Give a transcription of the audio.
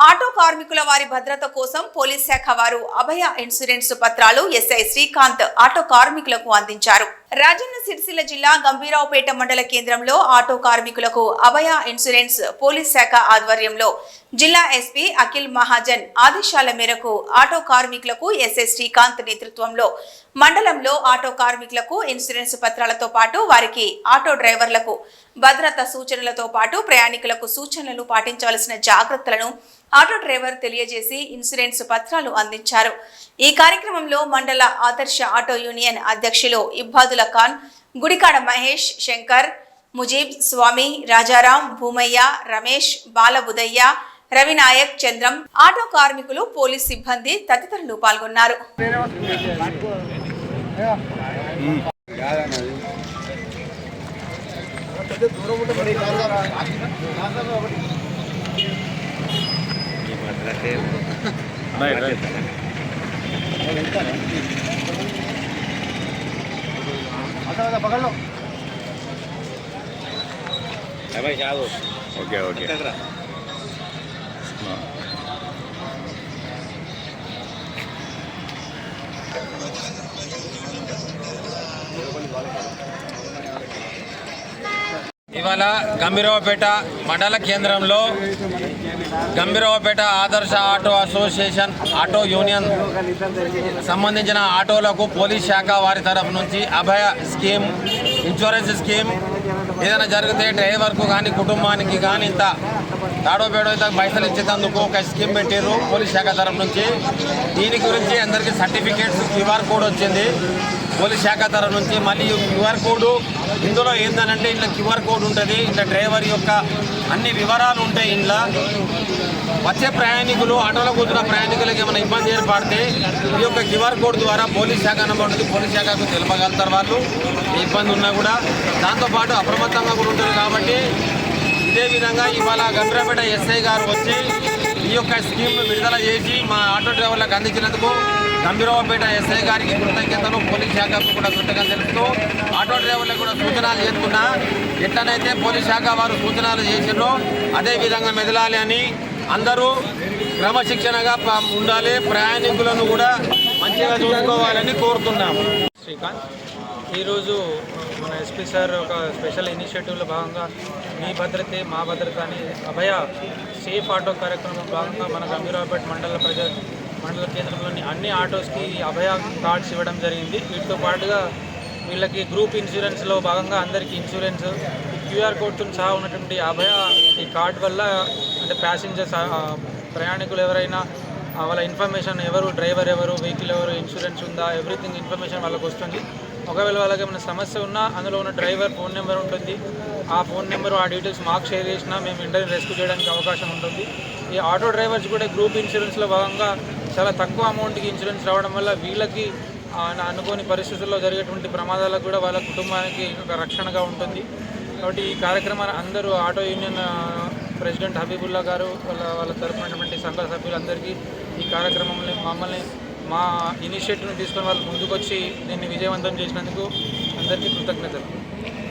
Auto కార్మికుల వారి భద్రత కోసం పోలీస్ శాఖ వారు అభయ ఇన్సూరెన్స్ పత్రాలు ఎస్ఐ శ్రీకాంత్ ఆటో కార్మికులకు అందించారు. రాజన్న సిరిసిల్ల జిల్లా గంభీరావుపేట మండల కేంద్రంలో ఆటో కార్మికులకు అభయ ఇన్సూరెన్స్ పోలీస్ శాఖ ఆధ్వర్యంలో జిల్లా ఎస్పీ అఖిల్ మహాజన్ ఆదేశాల మేరకు ఆటో కార్మికులకు ఎస్ఐ శ్రీకాంత్ నేతృత్వంలో మండలంలో ఆటో కార్మికులకు ఇన్సూరెన్స్ పత్రాలతో పాటు వారికి ఆటో డ్రైవర్లకు భద్రత సూచనలతో పాటు ప్రయాణికులకు సూచనలు పాటించవలసిన జాగ్రత్తలను ఆటో డ్రైవర్ తెలియజేసి ఇన్సూరెన్స్ పత్రాలు అందించారు. ఈ కార్యక్రమంలో మండల ఆదర్శ ఆటో యూనియన్ అధ్యక్షులు ఇబ్బాదుల ఖాన్ గుడికాడ మహేష్ శంకర్ ముజీబ్ స్వామి రాజారాం భూమయ్య రమేష్ బాలబుదయ్య రవినాయక్ చంద్రం ఆటో కార్మికులు పోలీస్ సిబ్బంది తదితరులు పాల్గొన్నారు. traje apagarlo. He bailado. Ok, ok. No. Vale, vale. ఇవాళ గంభీరావుపేట మండల కేంద్రంలో గంభీరావుపేట ఆదర్శ ఆటో అసోసియేషన్ ఆటో యూనియన్ సంబంధించిన ఆటోలకు పోలీస్ శాఖ వారి తరఫు నుంచి అభయ స్కీమ్ ఇన్సూరెన్స్ స్కీమ్ ఏదైనా జరిగితే డ్రైవర్కు కానీ కుటుంబానికి కానీ ఇంత తాడో బేడో పైసలు ఇచ్చేటందుకు ఒక స్కీమ్ పెట్టారు పోలీస్ శాఖ తరఫు నుంచి. దీని గురించి అందరికీ సర్టిఫికేట్స్ క్యూఆర్ కోడ్ వచ్చింది. పోలీస్ శాఖ తరఫు నుంచి మళ్ళీ క్యూఆర్ కోడ్ ఇందులో ఏందనంటే ఇంట్లో క్యూఆర్ కోడ్ ఉంటుంది. ఇంట్లో డ్రైవర్ యొక్క అన్ని వివరాలు ఉంటాయి ఇంట్లో. వచ్చే ప్రయాణికులు ఆటోలో కూర్చున్న ప్రయాణికులకు ఏమైనా ఇబ్బంది ఏర్పడితే ఈ యొక్క క్యూఆర్ కోడ్ ద్వారా పోలీస్ శాఖ నెంబర్ పోలీస్ శాఖకు తెలపగలుగుతారు వాళ్ళు. ఇబ్బంది ఉన్నా కూడా దాంతోపాటు అప్రమత్తంగా కూడా ఉంటారు కాబట్టి ఇదే విధంగా ఇవాళ గంభీరపేట ఎస్ఐ గారు వచ్చి ఈ యొక్క స్కీమ్ను విడుదల చేసి మా ఆటో డ్రైవర్లకు అందించినందుకు గంభీరావుపేట ఎస్ఐ గారికి కృతజ్ఞతలు పోలీస్ శాఖకు కూడా కృతజ్ఞత తెలుపుతూ ఆటో డ్రైవర్లకు కూడా సూచనలు చేసుకున్నా ఎట్లనైతే పోలీస్ శాఖ వారు సూచనలు చేసిండ్రో అదేవిధంగా మెదలాలి అని అందరూ క్రమశిక్షణగా ఉండాలి. ప్రయాణికులను కూడా మంచిగా చూసుకోవాలని కోరుతున్నాము. శ్రీకాంత్. ఈరోజు మన ఎస్పీ సార్ ఒక స్పెషల్ ఇనిషియేటివ్లో భాగంగా మీ భద్రతే మా భద్రత అని అభయ సేఫ్ ఆటో కార్యక్రమంలో భాగంగా మన గంభీరావుపేట మండల ప్రజ మండల కేంద్రంలోని అన్ని ఆటోస్కి అభయ కార్డ్స్ ఇవ్వడం జరిగింది. వీటితో పాటుగా వీళ్ళకి గ్రూప్ ఇన్సూరెన్స్లో భాగంగా అందరికీ ఇన్సూరెన్స్ క్యూఆర్ కోడ్తో సహా ఉన్నటువంటి అభయ ఈ కార్డ్ వల్ల అంటే ప్యాసింజర్స్ ప్రయాణికులు ఎవరైనా వాళ్ళ ఇన్ఫర్మేషన్ ఎవరు డ్రైవర్ ఎవరు వెహికల్ ఎవరు ఇన్సూరెన్స్ ఉందా ఎవ్రీథింగ్ ఇన్ఫర్మేషన్ వాళ్ళకి వస్తుంది. ఒకవేళ వాళ్ళకి ఏమైనా సమస్య ఉన్నా అందులో ఉన్న డ్రైవర్ ఫోన్ నెంబర్ ఉంటుంది. ఆ ఫోన్ నెంబర్ ఆ డీటెయిల్స్ మాకు షేర్ చేసినా మేము ఇంటర్ని రెస్క్యూ చేయడానికి అవకాశం ఉంటుంది. ఈ ఆటో డ్రైవర్స్ కూడా గ్రూప్ ఇన్సూరెన్స్లో భాగంగా చాలా తక్కువ అమౌంట్కి ఇన్సూరెన్స్ రావడం వల్ల వీళ్ళకి అనుకోని పరిస్థితుల్లో జరిగేటువంటి ప్రమాదాలకు కూడా వాళ్ళ కుటుంబానికి ఒక రక్షణగా ఉంటుంది. కాబట్టి ఈ కార్యక్రమాన్ని అందరూ ఆటో యూనియన్ ప్రెసిడెంట్ హబీబుల్లా గారు వాళ్ళ వాళ్ళ తరపునటువంటి సంఘ సభ్యులందరికీ ఈ కార్యక్రమంలో మమ్మల్ని మా ఇనిషియేటివ్ని తీసుకొని వాళ్ళు ముందుకొచ్చి దీన్ని విజయవంతం చేసినందుకు అందరికీ కృతజ్ఞతలు.